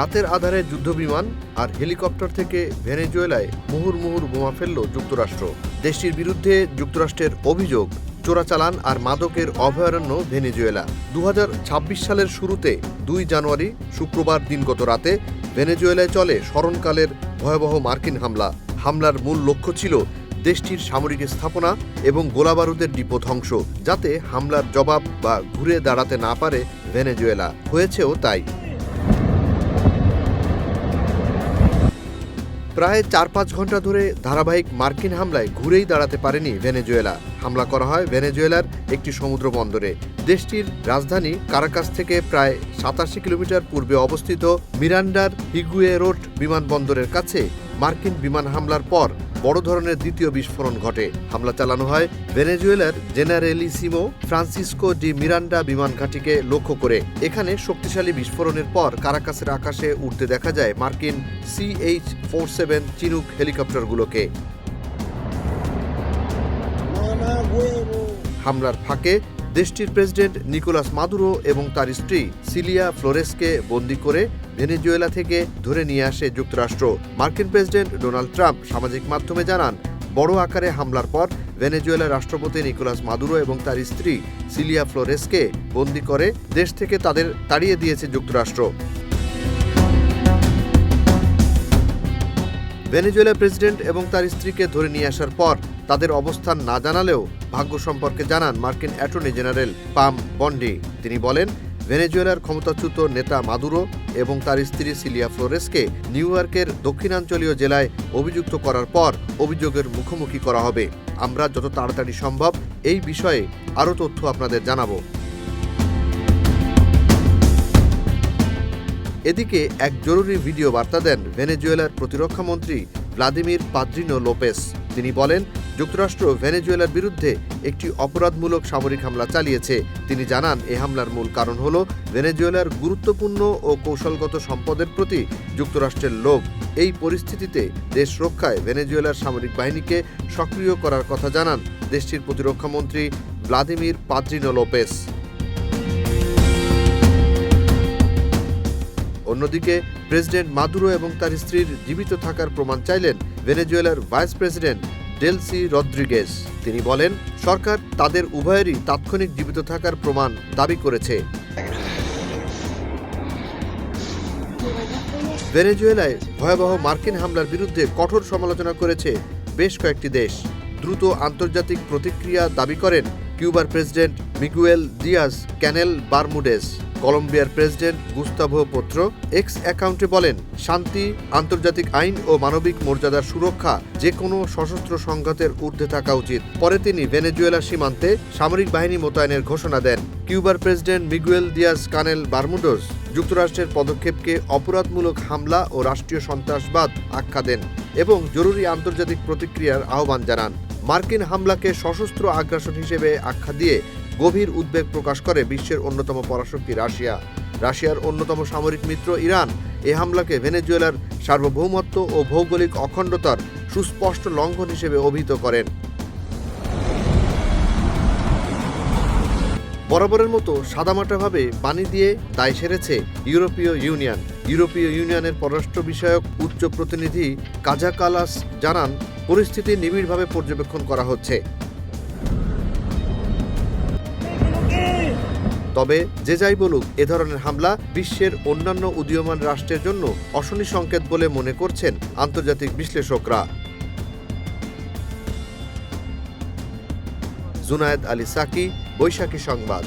রাতের আধারে যুদ্ধবিমান আর হেলিকপ্টার থেকে ভেনেজুয়েলায় মুহুর মুহুর বোমা ফেলল যুক্তরাষ্ট্র। দেশটির বিরুদ্ধে যুক্তরাষ্ট্রের অভিযোগ, চোরাচালান আর মাদকের অভয়ারণ্য ভেনেজুয়েলা। দু হাজার ছাব্বিশ সালের শুরুতে দুই জানুয়ারি, শুক্রবার দিনগত রাতে ভেনেজুয়েলায় চলে স্মরণকালের ভয়াবহ মার্কিন হামলা। হামলার মূল লক্ষ্য ছিল দেশটির সামরিক স্থাপনা এবং গোলাবারুদের ডিপো ধ্বংস, যাতে হামলার জবাব বা ঘুরে দাঁড়াতে না পারে ভেনেজুয়েলা। হয়েছেও তাই। প্রায় চার পাঁচ ঘণ্টা ধরে ধারাবাহিক মার্কিন হামলায় ঘুরেই দাঁড়াতে পারেনি ভেনেজুয়েলা। হামলা করা হয় ভেনেজুয়েলার একটি সমুদ্র বন্দরে। দেশটির রাজধানী কারাকাস থেকে প্রায় সাতাশি কিলোমিটার পূর্বে অবস্থিত মিরান্ডার হিগুয়ে রোড বিমানবন্দরের কাছে মার্কিন বিমান হামলার পর বড় ধরনের দ্বিতীয় বিস্ফোরণ ঘটে। হামলা চালানো হয় ভেনেজুয়েলার জেনারেলিসিমো ফ্রান্সিসকো ডি মিরান্ডা বিমান ঘাঁটিকে লক্ষ্য করে। এখানে শক্তিশালী বিস্ফোরণের পর কারাকাসের আকাশে উঠতে দেখা যায় মার্কিন সিএইচ ফোর সেভেন চিনুক হেলিকপ্টারগুলোকে। হামলার ফাঁকে দেশটির প্রেসিডেন্ট নিকোলাস মাদুরো এবং তার স্ত্রী সিলিয়া ফ্লোরেসকে বন্দি করে ভেনেজুয়েলা থেকে ধরে নিয়ে আসে যুক্তরাষ্ট্র। মার্কিন প্রেসিডেন্ট ডোনাল্ড ট্রাম্প সামাজিক মাধ্যমে জানান, বড় আকারে হামলার পর ভেনেজুয়েলার রাষ্ট্রপতি নিকোলাস মাদুরো এবং তার স্ত্রী সিলিয়া ফ্লোরেসকে বন্দি করে দেশ থেকে তাদের তাড়িয়ে দিয়েছে যুক্তরাষ্ট্র। ভেনেজুয়েলা প্রেসিডেন্ট এবং তার স্ত্রীকে ধরে নিয়ে আসার পর তাদের অবস্থান না জানালেও ভাগ্য সম্পর্কে জানান মার্কিন অ্যাটর্নি জেনারেল পাম বন্ডি। তিনি বলেন, ভেনেজুয়েলার ক্ষমতাচ্যুত নেতা মাদুরো এবং তার স্ত্রী সিলিয়া ফ্লোরেসকে নিউ ইয়র্কের দক্ষিণাঞ্চলীয় জেলায় অভিযুক্ত করার পর অভিযোগের মুখোমুখি করা হবে। আমরা যত তাড়াতাড়ি সম্ভব এই বিষয়ে আরও তথ্য আপনাদের জানাব। এদিকে এক জরুরি ভিডিও বার্তা দেন ভেনেজুয়েলার প্রতিরক্ষা মন্ত্রী ভ্লাদিমির পাদ্রিনো লোপেস। তিনি বলেন যুক্তরাষ্ট্র ভেনেজুয়েলার বিরুদ্ধে একটি অপরাধমূলক সামরিক হামলা চালিয়েছে। তিনি জানান, এ হামলার মূল কারণ হল ভেনেজুয়েলার গুরুত্বপূর্ণ ও কৌশলগত সম্পদের প্রতি যুক্তরাষ্ট্রের লোভ। এই পরিস্থিতিতে দেশ রক্ষায় ভেনেজুয়েলার সামরিক বাহিনীকে সক্রিয় করার কথা জানান দেশটির প্রতিরক্ষা মন্ত্রী ভ্লাদিমির পাদ্রিনো লোপেস অন্যদিকে, প্রেসিডেন্ট মাদুরো এবং তার স্ত্রীর জীবিত থাকার প্রমাণ চাইলেন ভেনেজুয়েলার ভাইস প্রেসিডেন্ট ডেলসি রদ্রিগেজ। তিনি বলেন, সরকার তাদের উভয়েরই তাৎক্ষণিক জীবিত থাকার প্রমাণ দাবি করেছে। ভেনেজুয়েলায় ভয়াবহ মার্কিন হামলার বিরুদ্ধে কঠোর সমালোচনা করেছে বেশ কয়েকটি দেশ। দ্রুত আন্তর্জাতিক প্রতিক্রিয়া দাবি করেন কিউবার president Miguel Diaz Canel Bermudez, কলম্বিয়ার প্রেসিডেন্ট গুস্তাভো পোত্র এক্স অ্যাকাউন্টে বলেন, শান্তি, আন্তর্জাতিক আইন ও মানবিক মর্যাদার সুরক্ষা যে কোনো সশস্ত্র সংঘাতের ঊর্ধ্বে থাকা উচিত। পরে তিনি ভেনেজুয়েলা সীমান্তে সামরিক বাহিনী মোতায়েনের ঘোষণা দেন। কিউবার president Miguel Diaz Canel Bermudez যুক্তরাষ্ট্রের পদক্ষেপকে অপরাধমূলক হামলা ও রাষ্ট্রীয় সন্ত্রাসবাদ আখ্যা দেন এবং জরুরি আন্তর্জাতিক প্রতিক্রিয়ার আহ্বান জানান। মার্কিন হামলাকে সশস্ত্র আগ্রাসন হিসেবে আখ্যা দিয়ে গভীর উদ্বেগ প্রকাশ করে বিশ্বের অন্যতম পরাশক্তি রাশিয়া। রাশিয়ার অন্যতম সামরিক মিত্র ইরান এ হামলাকে ভেনেজুয়েলার সার্বভৌমত্ব ও ভৌগোলিক অখণ্ডতার সুস্পষ্ট লঙ্ঘন হিসেবে অভিহিত করেন। বরাবরের মতো সাদামাটাভাবে পানি দিয়ে দায় সেরেছে ইউরোপীয় ইউনিয়ন। ইউরোপীয় ইউনিয়নের পররাষ্ট্র বিষয়ক উচ্চ প্রতিনিধি কাজা কালাস জানান, পরিস্থিতি নিবিড়ভাবে পর্যবেক্ষণ করা হচ্ছে। তবে যে যাই বলুক, এ ধরনের হামলা বিশ্বের অন্যান্য উদীয়মান রাষ্ট্রের জন্য অশনি সংকেত বলে মনে করছেন আন্তর্জাতিক বিশ্লেষকরা। জুনায়েদ আলী সাকি, বৈশাখী সংবাদ।